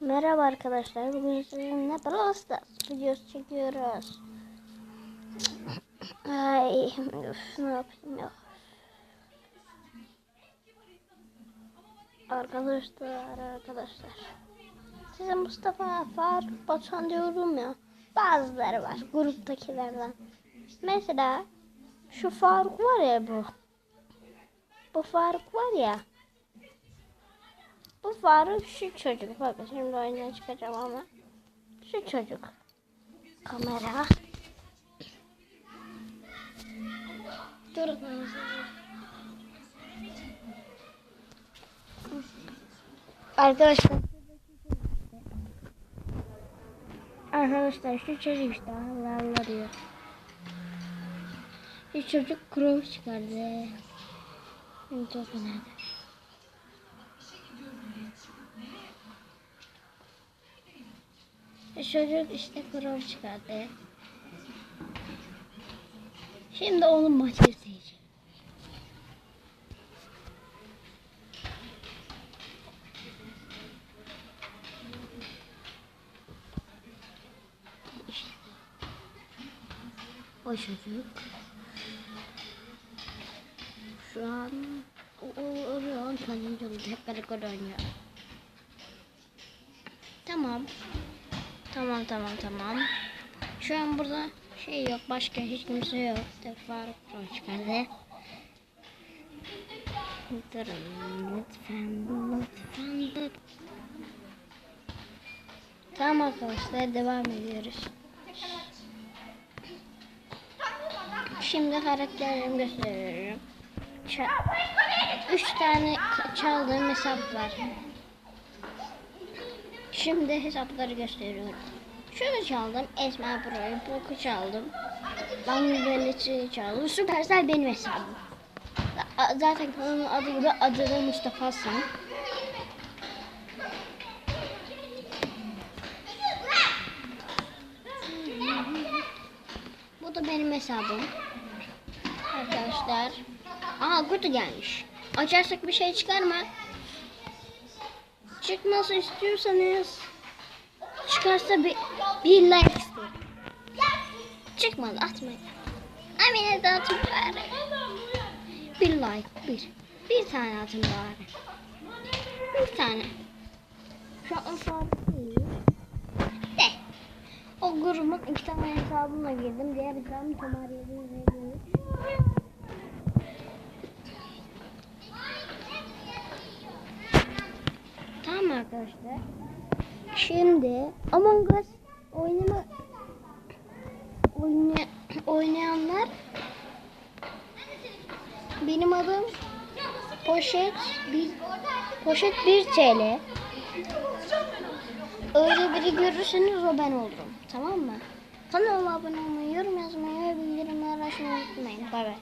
Merhaba arkadaşlar. Bugün sizinle Brawl Stars videosu çekiyoruz. Ay, üf, ne yapayım ya. Arkadaşlar, arkadaşlar. Size Mustafa, Faruk, Batuhan diyorum ya. Bazıları var gruptakilerden. Mesela şu Faruk var ya bu. Bu Faruk var ya. Bu Faruk şu çocuk. Bakın şimdi oyundan çıkacağım ama. Şu çocuk. Kamera. Dur. Arkadaşlar. Arkadaşlar şu çocuk işte Allah Allah diyor. Şu çocuk krov çıkardı. Şimdi topu nerede? Çocuk işte krov çıkardı. Şimdi onun maçı izleyeceğim. İşte. O çocuk. Şu an o, o, o, oldu. Hep beraber oynuyor. Tamam. Tamam tamam tamam. Şu an burada şey yok. Başka hiç kimse yok. Faruk Pro çıkardı. Durun lütfen. Lütfen. Tamam arkadaşlar devam ediyoruz. Şimdi karakterlerimi gösteriyorum. Ça- Üç tane çaldığım hesap var. Şimdi hesapları gösteriyorum. Şunu çaldım. Esma Pro'yu. Boku çaldım. Bangladeş'i çaldım. Supercell benim hesabım. Zaten kanalın adı gibi adı da Mustafa. Bu da benim hesabım. Arkadaşlar. Aha kutu gelmiş. Açarsak bir şey çıkar mı? Çıkması istiyorsanız çıkarsa bir, bir like isterim. Çıkmadı atmayın. Amine de atın bari. Bir like bir. Bir tane atın bari. Bir tane. Şu an sabit. De. O grubun iki tane hesabımla girdim. Diğer hesabım Tomar 753. Tamam arkadaşlar. Şimdi Among Us oynama oyna, oynayanlar benim adım Poşet bir Poşet 1 TL. Öyle biri görürseniz o ben olurum. Tamam mı? Kanalıma abone olmayı, yorum yazmayı ve bildirimleri açmayı unutmayın. Bay bay.